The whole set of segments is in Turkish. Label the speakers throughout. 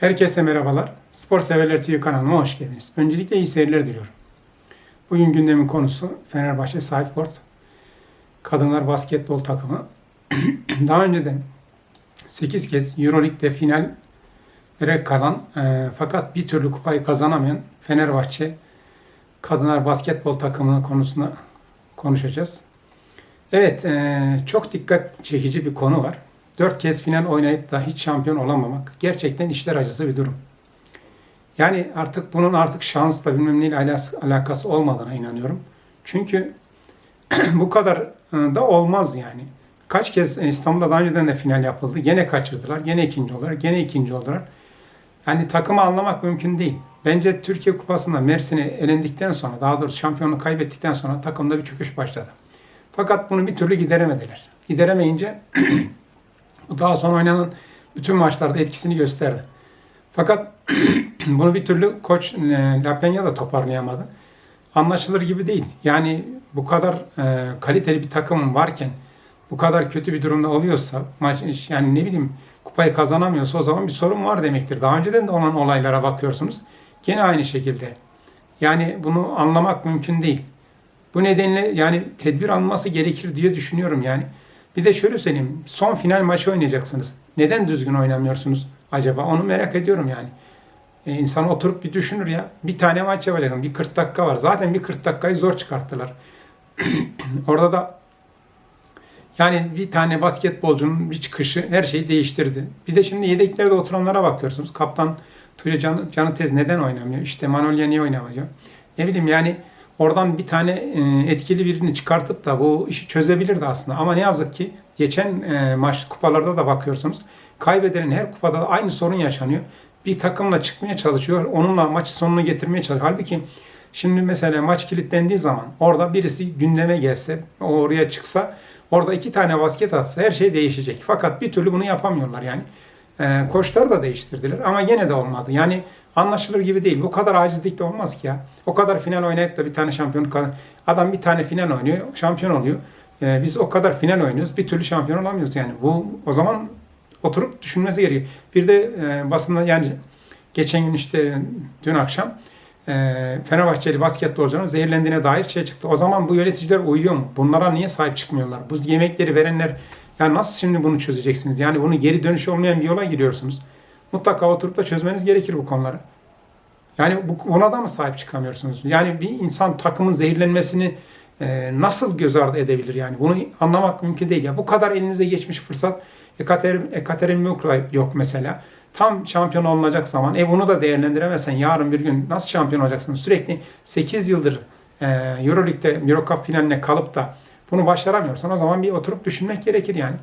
Speaker 1: Herkese merhabalar. Spor Severler TV kanalıma hoş geldiniz. Öncelikle iyi seyirler diliyorum. Bugün gündemin konusu Fenerbahçe Sideboard Kadınlar Basketbol takımı. Daha önceden 8 kez Euroleague'de finallere kalan e, fakat bir türlü kupayı kazanamayan Fenerbahçe Kadınlar Basketbol takımı konusunda konuşacağız. Evet, e, çok dikkat çekici bir konu var. Dört kez final oynayıp da hiç şampiyon olamamak gerçekten işler acısı bir durum. Yani artık bunun artık şansla bilmem neyle alakası, olmadığına inanıyorum. Çünkü bu kadar e, da olmaz yani. Kaç kez e, İstanbul'da daha önceden de final yapıldı. Gene kaçırdılar. Gene ikinci oldular. Gene ikinci oldular. Yani takımı anlamak mümkün değil. Bence Türkiye Kupası'nda Mersin'e elendikten sonra, daha doğrusu şampiyonluğu kaybettikten sonra takımda bir çöküş başladı. Fakat bunu bir türlü gideremediler. Gideremeyince bu daha sonra oynanan bütün maçlarda etkisini gösterdi. Fakat bunu bir türlü koç e, Lapenya da toparlayamadı. Anlaşılır gibi değil. Yani bu kadar e, kaliteli bir takım varken bu kadar kötü bir durumda oluyorsa maç yani ne bileyim kupayı kazanamıyorsa o zaman bir sorun var demektir. Daha önceden de olan olaylara bakıyorsunuz. Gene aynı şekilde. Yani bunu anlamak mümkün değil. Bu nedenle yani tedbir alınması gerekir diye düşünüyorum yani. Bir de şöyle söyleyeyim. Son final maçı oynayacaksınız. Neden düzgün oynamıyorsunuz acaba? Onu merak ediyorum yani. E, insan oturup bir düşünür ya. Bir tane maç yapacaksın. Bir 40 dakika var. Zaten bir 40 dakikayı zor çıkarttılar. Orada da yani bir tane basketbolcunun bir çıkışı her şeyi değiştirdi. Bir de şimdi yedeklerde oturanlara bakıyorsunuz. Kaptan Tuğya Can, Canı Tez neden oynamıyor? İşte Manolya niye oynamıyor? Ne bileyim yani oradan bir tane e, etkili birini çıkartıp da bu işi çözebilirdi aslında. Ama ne yazık ki geçen e, maç kupalarda da bakıyorsunuz. Kaybedenin her kupada da aynı sorun yaşanıyor. Bir takımla çıkmaya çalışıyor. Onunla maç sonunu getirmeye çalışıyor. Halbuki şimdi mesela maç kilitlendiği zaman orada birisi gündeme gelse, oraya çıksa orada iki tane basket atsa her şey değişecek. Fakat bir türlü bunu yapamıyorlar yani. E, koçları da değiştirdiler ama yine de olmadı. Yani anlaşılır gibi değil. Bu kadar acizlik de olmaz ki ya. O kadar final oynayıp da bir tane şampiyonluk adam bir tane final oynuyor, şampiyon oluyor. E, biz o kadar final oynuyoruz, bir türlü şampiyon olamıyoruz yani. Bu o zaman oturup düşünmesi gerekiyor. Bir de e, basında yani geçen gün işte dün akşam e, Fenerbahçeli basketbolcuların zehirlendiğine dair şey çıktı. O zaman bu yöneticiler uyuyor mu? Bunlara niye sahip çıkmıyorlar? Bu yemekleri verenler ya nasıl şimdi bunu çözeceksiniz? Yani bunu geri dönüş olmayan bir yola giriyorsunuz. Mutlaka oturup da çözmeniz gerekir bu konuları. Yani bu, buna da mı sahip çıkamıyorsunuz? Yani bir insan takımın zehirlenmesini e, nasıl göz ardı edebilir? Yani bunu anlamak mümkün değil. Ya bu kadar elinize geçmiş fırsat Ekaterim, Ekaterim yok, mesela. Tam şampiyon olunacak zaman e bunu da değerlendiremezsen yarın bir gün nasıl şampiyon olacaksın? Sürekli 8 yıldır e, Euroleague'de Euro finaline kalıp da bunu başaramıyorsan o zaman bir oturup düşünmek gerekir yani.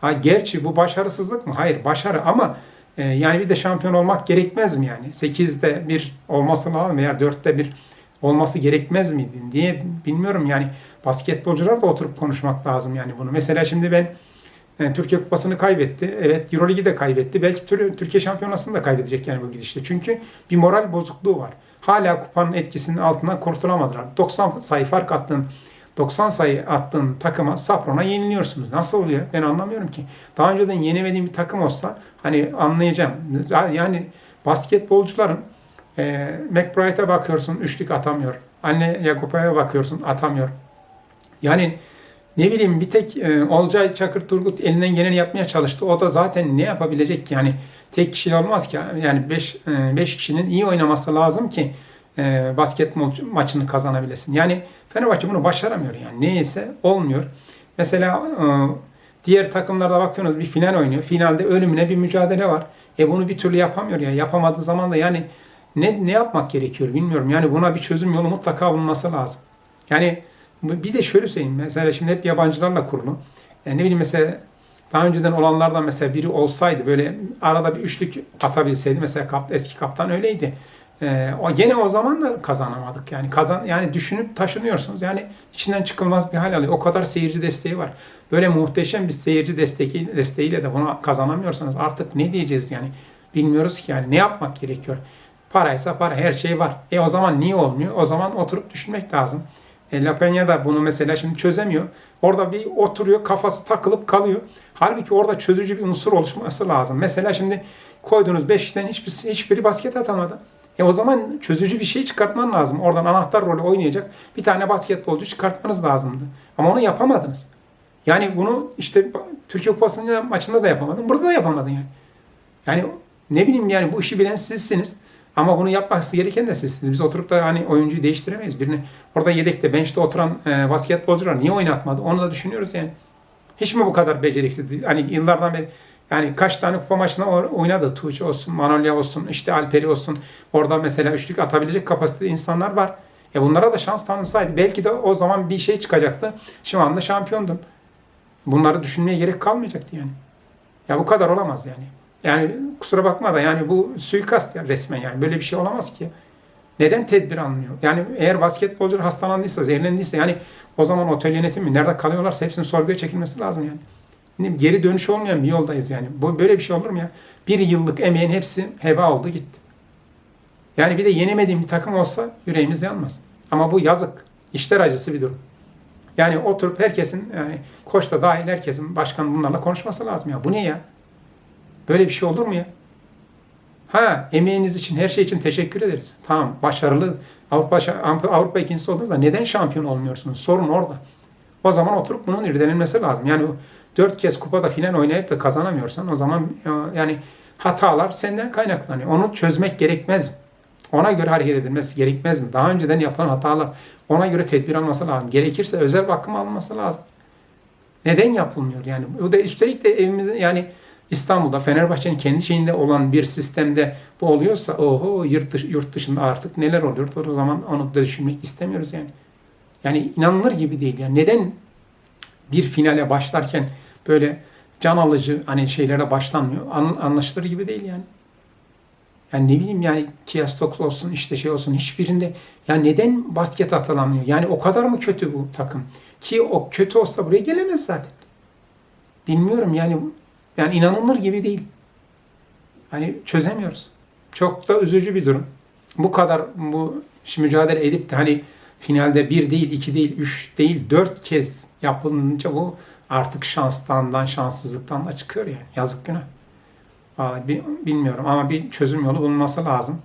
Speaker 1: Ha, gerçi bu başarısızlık mı? Hayır başarı ama e, yani bir de şampiyon olmak gerekmez mi yani? 8'de bir olması lazım veya 4'te bir olması gerekmez miydi diye bilmiyorum yani basketbolcular da oturup konuşmak lazım yani bunu. Mesela şimdi ben yani Türkiye Kupası'nı kaybetti. Evet Euroligi de kaybetti. Belki Türkiye Şampiyonası'nı da kaybedecek yani bu gidişte. Çünkü bir moral bozukluğu var. Hala kupanın etkisinin altından kurtulamadılar. 90 sayı fark attın 90 sayı attığın takıma Safron'a yeniliyorsunuz. Nasıl oluyor? Ben anlamıyorum ki. Daha önceden yenemediğim bir takım olsa hani anlayacağım. Yani basketbolcuların e, McBride'a bakıyorsun üçlük atamıyor. Anne Yakupa'ya bakıyorsun atamıyor. Yani ne bileyim bir tek e, Olcay Çakır Turgut elinden geleni yapmaya çalıştı. O da zaten ne yapabilecek ki? Yani tek kişiyle olmaz ki. Yani 5 5 kişinin iyi oynaması lazım ki e, basketbol maçını kazanabilesin. Yani Fenerbahçe bunu başaramıyor yani. Neyse olmuyor. Mesela e, diğer takımlarda bakıyorsunuz bir final oynuyor. Finalde ölümüne bir mücadele var. E bunu bir türlü yapamıyor ya. Yapamadığı zaman da yani ne ne yapmak gerekiyor bilmiyorum. Yani buna bir çözüm yolu mutlaka bulunması lazım. Yani bir de şöyle söyleyeyim. Mesela şimdi hep yabancılarla kurulu. Yani ne bileyim mesela daha önceden olanlardan mesela biri olsaydı böyle arada bir üçlük atabilseydi mesela kap, eski kaptan öyleydi. Ee, o gene o zaman da kazanamadık. Yani kazan yani düşünüp taşınıyorsunuz. Yani içinden çıkılmaz bir hal alıyor. O kadar seyirci desteği var. Böyle muhteşem bir seyirci desteği, desteğiyle de bunu kazanamıyorsanız artık ne diyeceğiz yani? Bilmiyoruz ki yani ne yapmak gerekiyor? Paraysa para her şey var. E o zaman niye olmuyor? O zaman oturup düşünmek lazım. E, La Peña da bunu mesela şimdi çözemiyor. Orada bir oturuyor kafası takılıp kalıyor. Halbuki orada çözücü bir unsur oluşması lazım. Mesela şimdi koyduğunuz 5 kişiden hiçbir, hiçbiri basket atamadı. E o zaman çözücü bir şey çıkartman lazım. Oradan anahtar rolü oynayacak bir tane basketbolcu çıkartmanız lazımdı. Ama onu yapamadınız. Yani bunu işte Türkiye Kupası'nın maçında da yapamadın. Burada da yapamadın yani. Yani ne bileyim yani bu işi bilen sizsiniz. Ama bunu yapması gereken de sizsiniz. Biz oturup da hani oyuncuyu değiştiremeyiz. Birini orada yedekte, bench'te oturan e, basketbolcular niye oynatmadı? Onu da düşünüyoruz yani. Hiç mi bu kadar beceriksiz? Hani yıllardan beri yani kaç tane kupa maçında oynadı. Tuğçe olsun, Manolya olsun, işte Alperi olsun. Orada mesela üçlük atabilecek kapasitede insanlar var. E bunlara da şans tanınsaydı belki de o zaman bir şey çıkacaktı. Şu anda şampiyondun. Bunları düşünmeye gerek kalmayacaktı yani. Ya bu kadar olamaz yani. Yani kusura bakma da yani bu suikast ya resmen yani böyle bir şey olamaz ki. Neden tedbir alınıyor? Yani eğer basketbolcular hastalandıysa, zehirlendiyse yani o zaman otel yönetimi nerede kalıyorlarsa hepsinin sorguya çekilmesi lazım yani. Geri dönüş olmayan bir yoldayız yani. Bu böyle bir şey olur mu ya? Bir yıllık emeğin hepsi heba oldu gitti. Yani bir de yenemediğim bir takım olsa yüreğimiz yanmaz. Ama bu yazık. İşler acısı bir durum. Yani oturup herkesin yani koç da dahil herkesin başkan bunlarla konuşması lazım ya. Bu ne ya? Böyle bir şey olur mu ya? Ha emeğiniz için, her şey için teşekkür ederiz. Tamam başarılı Avrupa Avrupa ikincisi olur da neden şampiyon olmuyorsunuz? Sorun orada. O zaman oturup bunun irdelenmesi lazım. Yani dört kez kupada final oynayıp da kazanamıyorsan o zaman yani hatalar senden kaynaklanıyor. Onu çözmek gerekmez mi? Ona göre hareket edilmesi gerekmez mi? Daha önceden yapılan hatalar ona göre tedbir alması lazım. Gerekirse özel bakım alınması lazım. Neden yapılmıyor? Yani o da üstelik de evimizin yani İstanbul'da Fenerbahçe'nin kendi şeyinde olan bir sistemde bu oluyorsa oho yurt, dış, yurt dışında artık neler oluyor? O zaman onu da düşünmek istemiyoruz yani. Yani inanılır gibi değil. Yani neden bir finale başlarken böyle can alıcı hani şeylere başlanmıyor? An, anlaşılır gibi değil yani. Yani ne bileyim yani Kiastok olsun işte şey olsun hiçbirinde ya neden basket atılamıyor? Yani o kadar mı kötü bu takım? Ki o kötü olsa buraya gelemez zaten. Bilmiyorum yani yani inanılır gibi değil. Hani çözemiyoruz. Çok da üzücü bir durum. Bu kadar bu mücadele edip de hani finalde bir değil, iki değil, üç değil, dört kez yapılınca bu artık şanstan, şanssızlıktan da çıkıyor yani. Yazık günah. Bilmiyorum ama bir çözüm yolu bulunması lazım.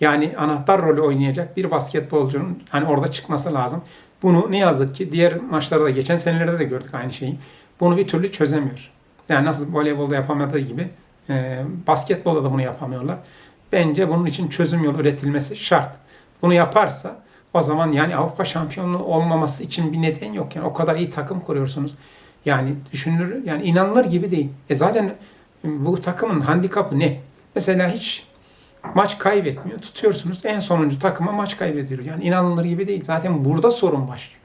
Speaker 1: Yani anahtar rolü oynayacak bir basketbolcunun hani orada çıkması lazım. Bunu ne yazık ki diğer maçlarda geçen senelerde de gördük aynı şeyi. Bunu bir türlü çözemiyor. Yani nasıl voleybolda yapamadığı gibi e, basketbolda da bunu yapamıyorlar. Bence bunun için çözüm yolu üretilmesi şart. Bunu yaparsa o zaman yani Avrupa şampiyonu olmaması için bir neden yok. Yani o kadar iyi takım kuruyorsunuz. Yani düşünülür yani inanılır gibi değil. E zaten bu takımın handikapı ne? Mesela hiç maç kaybetmiyor. Tutuyorsunuz en sonuncu takıma maç kaybediyor. Yani inanılır gibi değil. Zaten burada sorun başlıyor.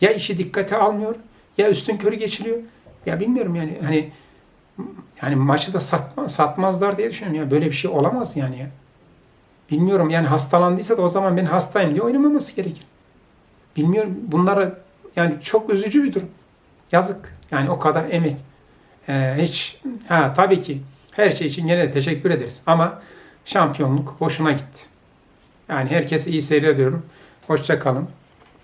Speaker 1: Ya işi dikkate almıyor ya üstün körü geçiliyor. Ya bilmiyorum yani hani yani maçı da satma, satmazlar diye düşünüyorum. Ya böyle bir şey olamaz yani ya. Bilmiyorum yani hastalandıysa da o zaman ben hastayım diye oynamaması gerekir. Bilmiyorum bunlara yani çok üzücü bir durum. Yazık. Yani o kadar emek. Ee, hiç ha tabii ki her şey için gene de teşekkür ederiz. Ama şampiyonluk boşuna gitti. Yani herkese iyi seyrediyorum. Hoşça kalın.